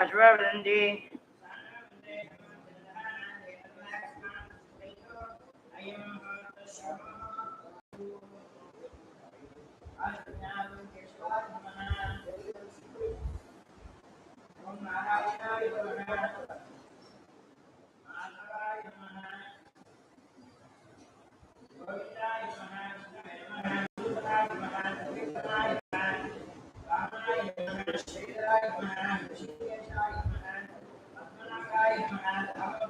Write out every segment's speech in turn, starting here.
as Reverend D. अश्ववदन्ति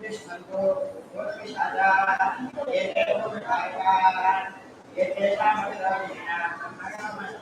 Thank you. Yeah.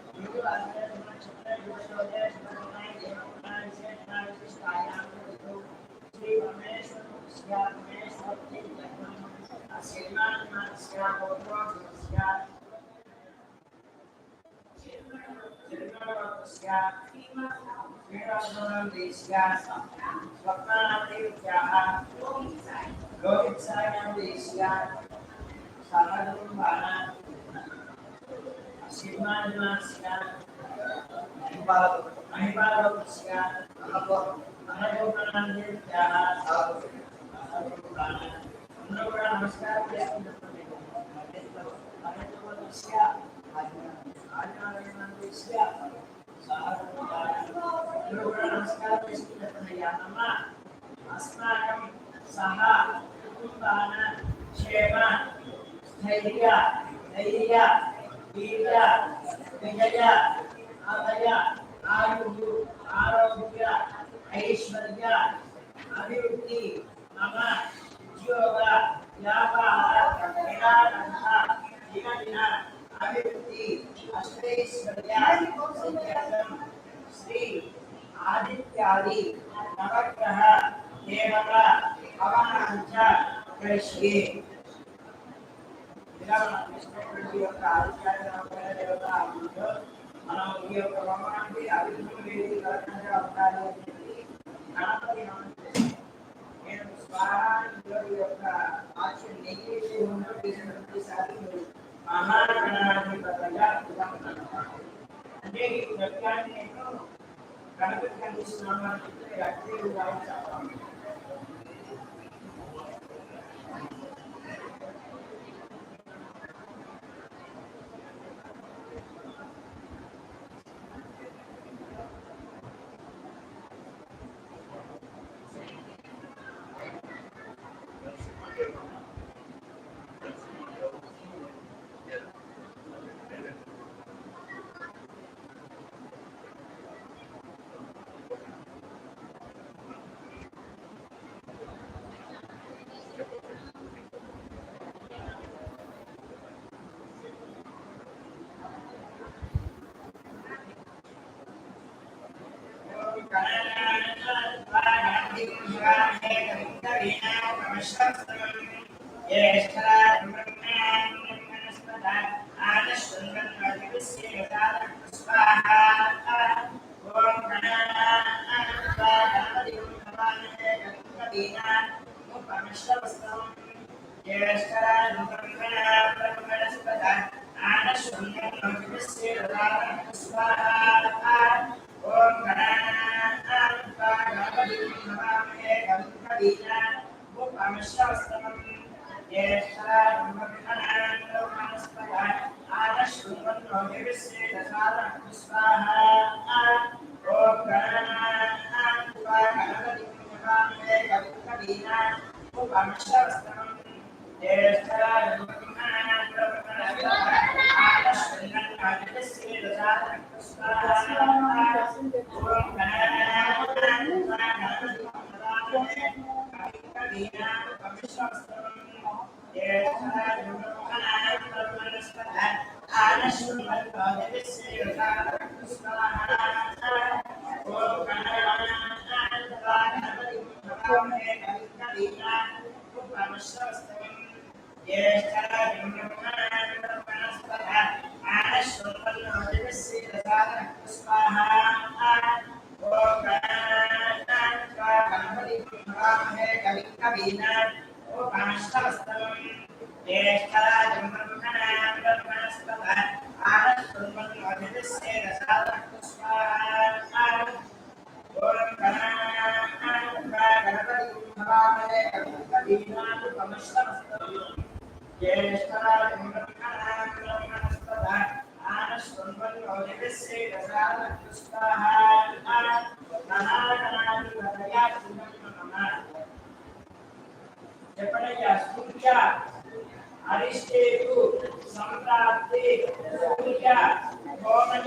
क्षेम स्थैर्य धैर्य वीर्य विजय आदय आयु శివానివాసిగా మహిపాలవృష్గా మనోకరణాన్ని అందరూ కూడా నమస్కారం చేసుకుంటున్నాను మహిళ ఆజ్ఞానీయ అందరూ కూడా నమస్కారం చేసుకుంటున్నాయ్యా అమ్మ అస్మాకం సహా కుటుంబాన క్షేమ స్థైర్య ధైర్య ఆదిత్యాన్ని దేవత మనం ఈ యొక్క భగవానికి అభివృద్ధి రకంగా ఉండాలి అని చెప్పి గణపతి నమస్తే నేను స్వరాన్ని యొక్క ఆచరణ నెగిటివ్ ఉంటూ తీసినటువంటి ప్రతిసారి మహాగణాధిపతిగా అంటే ఈ ప్రత్యాన్ని నేను గణపతి కనిపిస్తున్నాను అని చెప్పి యాక్టివ్గా చెప్పాలి చెప్పడయ్యా సూర్య అరిష్టేతు సంప్రాప్తి సూర్య హోమంచ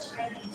Thank you.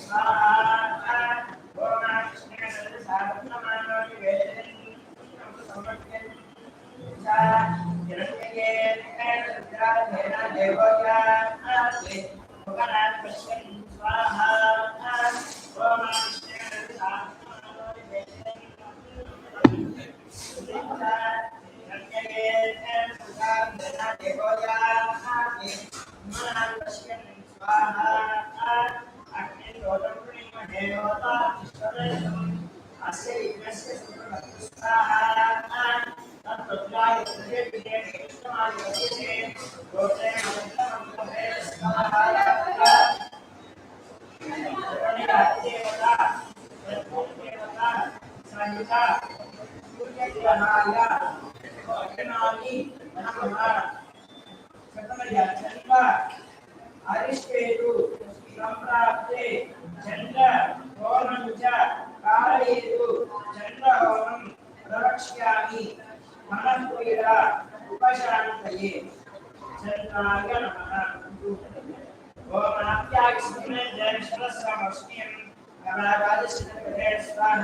ಅರಿಷ್ಟೇರು ಸಂಪ್ರಾಪ್ತೆ ಚಂದ್ರ ಹೋಮಂ ಚ ಕಾಲಯೇರು ಚಂದ್ರ ಹೋಮಂ ಪ್ರವಕ್ಷ್ಯಾಮಿ ಮನಸ್ಕೊಯ್ಯ ಉಪಶಾಂತಯೇ ಚಂದ್ರಾಯ ನಮಃ ಓಂ ಅನಾತ್ಯಾಕ್ಷಿಣ ಜಯ ಶ್ರಸ್ವಾಮಸ್ಮಿಂ ಕಮಲಾರಾಜ ಶ್ರೀ ಸ್ವಾಹ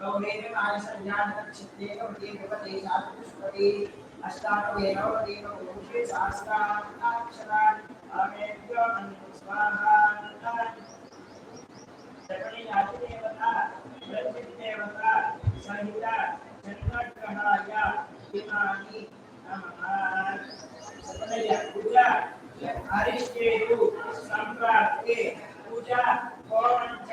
गौरेण मानसञ्जानक्षत्रेण देवतेजातुष्पते अष्टानवेनौ देवपुरुषे सहस्राक्षरान् अमेभ्यो स्वाहा जगणीयादिदेवता ब्रह्मदेवता सहिता चन्द्रग्रहाय इमानि नमः पूजा हरिष्केतु सम्प्राप्ते पूजा पौरञ्च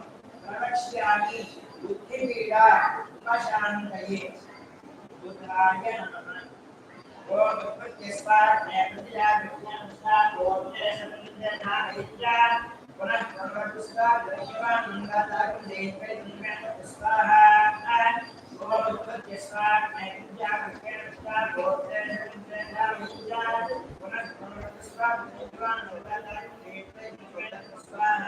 प्रवक्ष्यामि बुद्धिपीडा उपशान्तये रुद्राय नमः ॐ प्रत्यस्मात् प्रतिजागृत्यानुसार ॐ नरसमुद्रनामयित्यात् पुनः कर्मपुष्पात् दृश्यमान् लिङ्गाताकं देवे लिङ्गेन पुष्पाः ॐ प्रत्यस्मात् नैपुण्याकृत्यनुष्ठात् गोत्रेण समुद्रनामयित्यात् पुनः कर्मपुष्पात् दृश्यमान् लिङ्गाताकं देवे लिङ्गेन पुष्पाः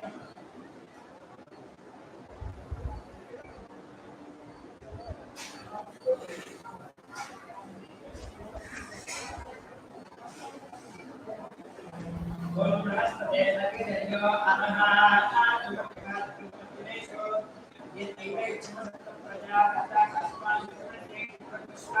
Thank you.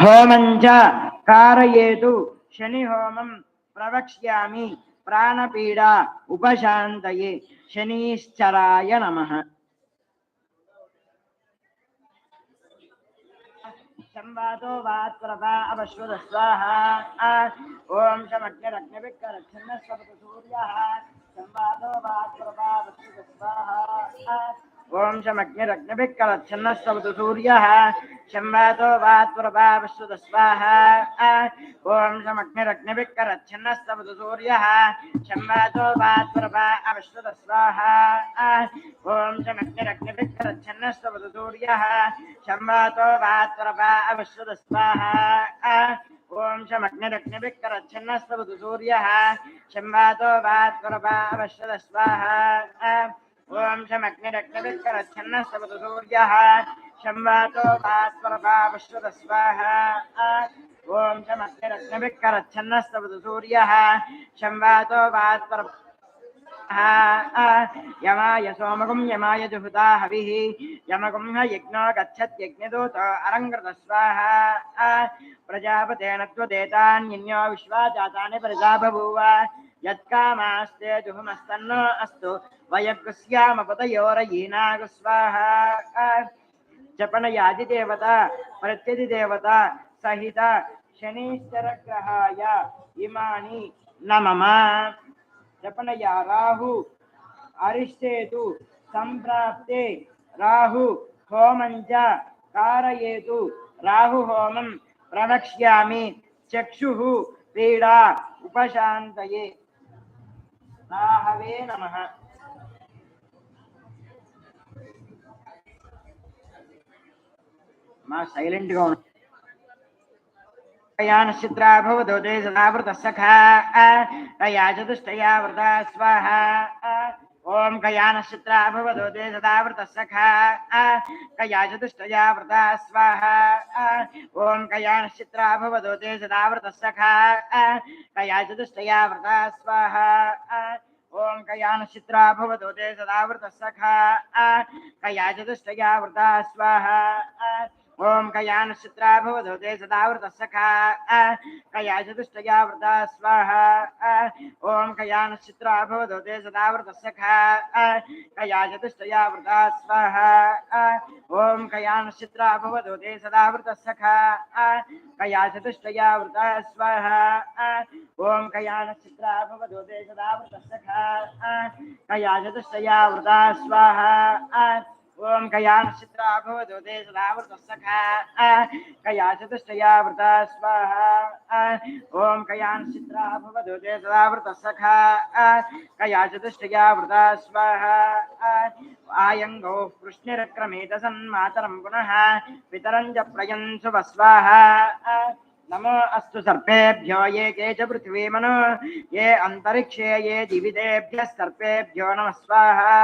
హోమం చ కారయేతు శని హోమం ప్రవక్ష్యామి. प्राणपीडा उपशान्तये शनीश्चराय नमः। संवादो वात्प्रभा अवश्वद स्वाहा ओम शमग्निरग्निभिः करच्छन्न स्वपतु सूर्यः संवादो वात्प्रभा अवश्वद स्वाहा ओम शमग्निरग्निभिक्कलच्छन्नस्तवतु सूर्यः शम्भातो वात्प्रभावस्तुतस्वाः ॐ शमग्निरग्निभिक्कलच्छन्नस्तवतु सूर्यः शम्भातो वात्प्रभावस्तुतस्वाः ॐ शमग्निरग्निभिक्कलच्छन्नस्तवतु सूर्यः शम्भातो वात्प्रभावस्तुतस्वाः सूर्य शमग्निरग्निभिक्कलच्छन्नस्तवतु सूर्यः शम्भातो वात्प्रभावस्तुतस्वाः ओम शमग्नि रक्तवित्करच्छन्न सवतसूर्यः शम्वातो भास्वरपापश्रुतस्वाहा ॐ शमग्निरग्निभिक्करच्छन्न यमाय सोमगुं यमाय जुहुता हविः। ह यज्ञो प्रजापतेन विश्वा जातानि प्रजा बभूव యత్కామాస్తే జుహుమస్తన్నో అస్తు వయగ్స్యామపతయోరయీనాగు స్వాహ జపనయాది దేవత ప్రత్యది దేవత సహిత శనీశ్వరగ్రహాయ ఇమాని నమమ జపనయా రాహు అరిష్టేతు సంప్రాప్తే రాహు హోమంచ కారయేతు రాహు హోమం ప్రవక్ష్యామి చక్షు పీడా ఉపశాంతయే రాహవే నమః మా సైలెంట్ గా ఉంది कयानश्चित्रा भवतो ते सदावृतः सखा कया चतुष्टया वृता स्वाहा ॐ कयानश्चित्रा भवतो ते सदावृतः सखा कया चतुष्टया वृता स्वाहा ॐ कयानश्चित्रा भवतो ते सदावृतः सखा कया चतुष्टया वृता स्वाहा। ॐ कयानश्चित्रा भवतो ते सदावृतः सखा कया चतुष्टया वृता स्वाहा। ॐ कयानश्चित्रा भवतो ते सदावृतः सखा कया चतुष्टया वृता स्वाहा। ఓం కయానుశ్చిత్రాభవధూతే సదావృత సఖా కయాచతుష్టయా వృత స్వాహ ఓం కయానుశ్చిత్రాభవధూతే సదావృత సఖా కయాచతుష్టయా వృత స్వాహ ఓం కయానుశ్చిత్రాభవధూతే సదావృత సఖా కయాచతుష్టయా వృత స్వాహ ఓం కయానుశ్చిత్రాభవధూతే సదావృత సఖా కయాచతుష్టయా వృత స్వాహ ॐ कयानश्चित्रा भवतो ते सदावृतः सखा वृता स्वाहा ॐ कयानश्चित्रा भवतो ते सदावृतः सखा वृता स्वाहा आयङ्गौ कृष्णिरक्रमेत सन्मातरं पुनः पितरं च प्रयन्सु वस्वाहा नमो अस्तु सर्पेभ्यो ये के च पृथ्वीमनो ये अन्तरिक्षे ये दिवितेभ्यः सर्पेभ्यो नमः स्वाहा।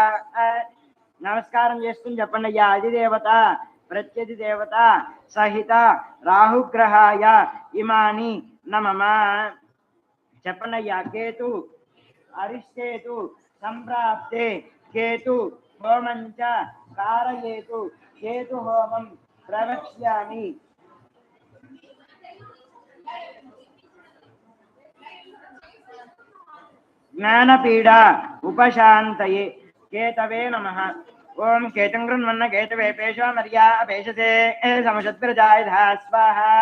నమస్కారం చేసుకుని చెప్పండి అయ్యా. అధిదేవత ప్రత్యది దేవత సహిత రాహుగ్రహాయ ఇమాని నమమ. చెప్పండి అయ్యా. కేతు అరిష్టేతు సంప్రాప్తే కేతు హోమంచ కారయేతు కేతు హోమం ప్రవక్ష్యామి. జ్ఞానపీడ ఉపశాంతయే. केतवे नमः। ओम केतं गृह्मन्न केतवे पेशो मर्या अपेशसे समशत्प्रजायधा स्वाहा।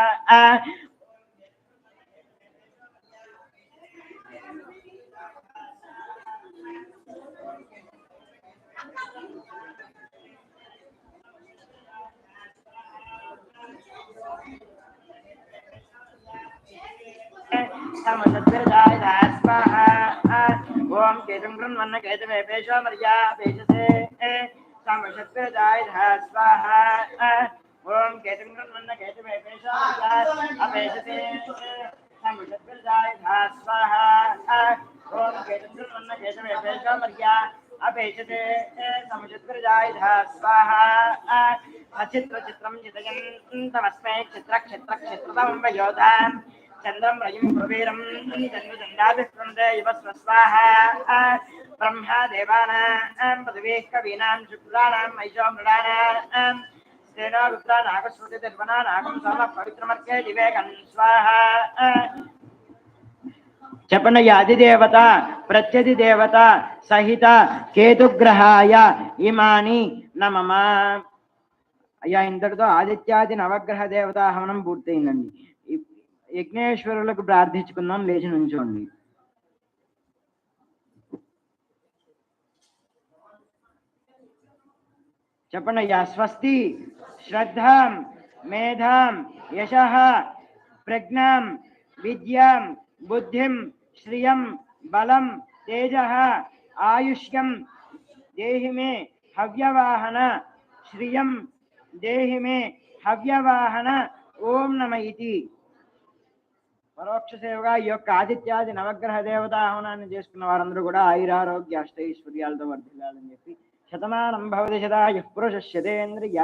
समशत्प्रजायधा ओम केतुं गृह्णन्न केतुमेपेशो मर्या पेशसे समशत्रुदाय स्वाहा ओम केतुं गृह्णन्न केतुमेपेशो मर्या अपेशसे समशत्रुदाय स्वाहा ओम केतुं गृह्णन्न केतुमेपेशो मर्या अपेक्षते समुचित्रजाय स्वाहा अचित्रचित्रं चितयन्तमस्मै चित्रक्षेत्रक्षेत्रतमं वयोधाम् చంద్రం రయం ప్రవీరం జన్మదండాభిప్రణదైవ స్వస్వాహ బ్రహ్మ దేవానాం పృథివేః కవీనాం శుక్రాణాం మహిషో మృడానాం స్త్రీణో రుద్రా నాగశ్రుతి నిర్వనా నాగం సమ పవిత్రమర్కే దివేగం స్వాహ చెప్పండి అధిదేవత ప్రత్యధి దేవత సహిత కేతుగ్రహాయ ఇమాని నమమ అయ్యా ఇంతటితో ఆదిత్యాది నవగ్రహ దేవతా హవనం పూర్తయిందండి యజ్ఞేశ్వరులకు ప్రార్థించుకుందాం లేచి నుంచోండి చెప్పండి అయ్యా స్వస్తి శ్రద్ధాం మేధాం యశ ప్రజ్ఞాం విద్యాం బుద్ధిం శ్రియం బలం తేజ ఆయుష్యం దేహి మే హవ్యవాహన శ్రియం దేహి మే హవ్యవాహన ఓం నమ ఇతి పరోక్ష సేవగా ఈ యొక్క ఆదిత్యాది నవగ్రహ దేవతా హవనాన్ని చేసుకున్న వారందరూ కూడా ఆయురారోగ్య అష్టైశ్వర్యాలతో వర్ధిల్లాలని చెప్పి శతమానం భవతి శతాయు పురుష శతేంద్రియ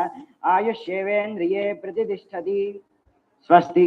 ఆయుష్యేవేంద్రియే ప్రతిష్టతి. స్వస్తి.